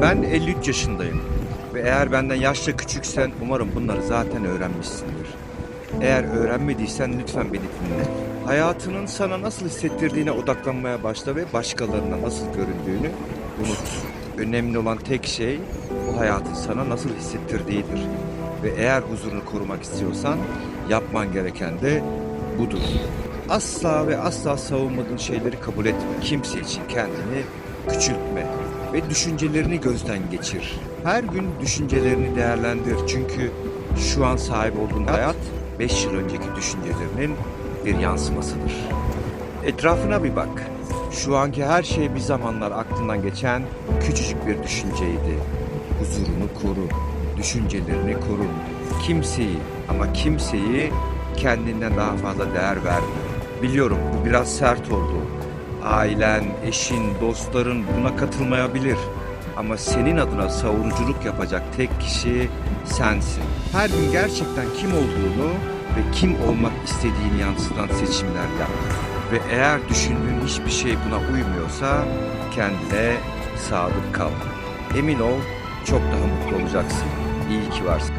Ben 53 yaşındayım. Ve eğer benden yaşça küçüksen umarım bunları zaten öğrenmişsindir. Eğer öğrenmediysen lütfen beni dinle. Hayatının sana nasıl hissettirdiğine odaklanmaya başla ve başkalarına nasıl göründüğünü unut. Önemli olan tek şey bu hayatın sana nasıl hissettirdiğidir. Ve eğer huzurunu korumak istiyorsan yapman gereken de budur. Asla ve asla savunmadığın şeyleri kabul etme. Kimse için kendini küçültme ve düşüncelerini gözden geçir. Her gün düşüncelerini değerlendir çünkü şu an sahip olduğun hayat 5 yıl önceki düşüncelerinin bir yansımasıdır. Etrafına bir bak. Şu anki her şey bir zamanlar aklından geçen küçücük bir düşünceydi. Huzurunu koru, düşüncelerini koru. Kimseyi ama kimseyi kendinden daha fazla değer verme. Biliyorum bu biraz sert oldu. Ailen, eşin, dostların buna katılmayabilir. Ama senin adına savunuculuk yapacak tek kişi sensin. Her gün gerçekten kim olduğunu ve kim olmak istediğini yansıtan seçimler yap. Ve eğer düşündüğün hiçbir şey buna uymuyorsa kendine sadık kal. Emin ol çok daha mutlu olacaksın. İyi ki varsın.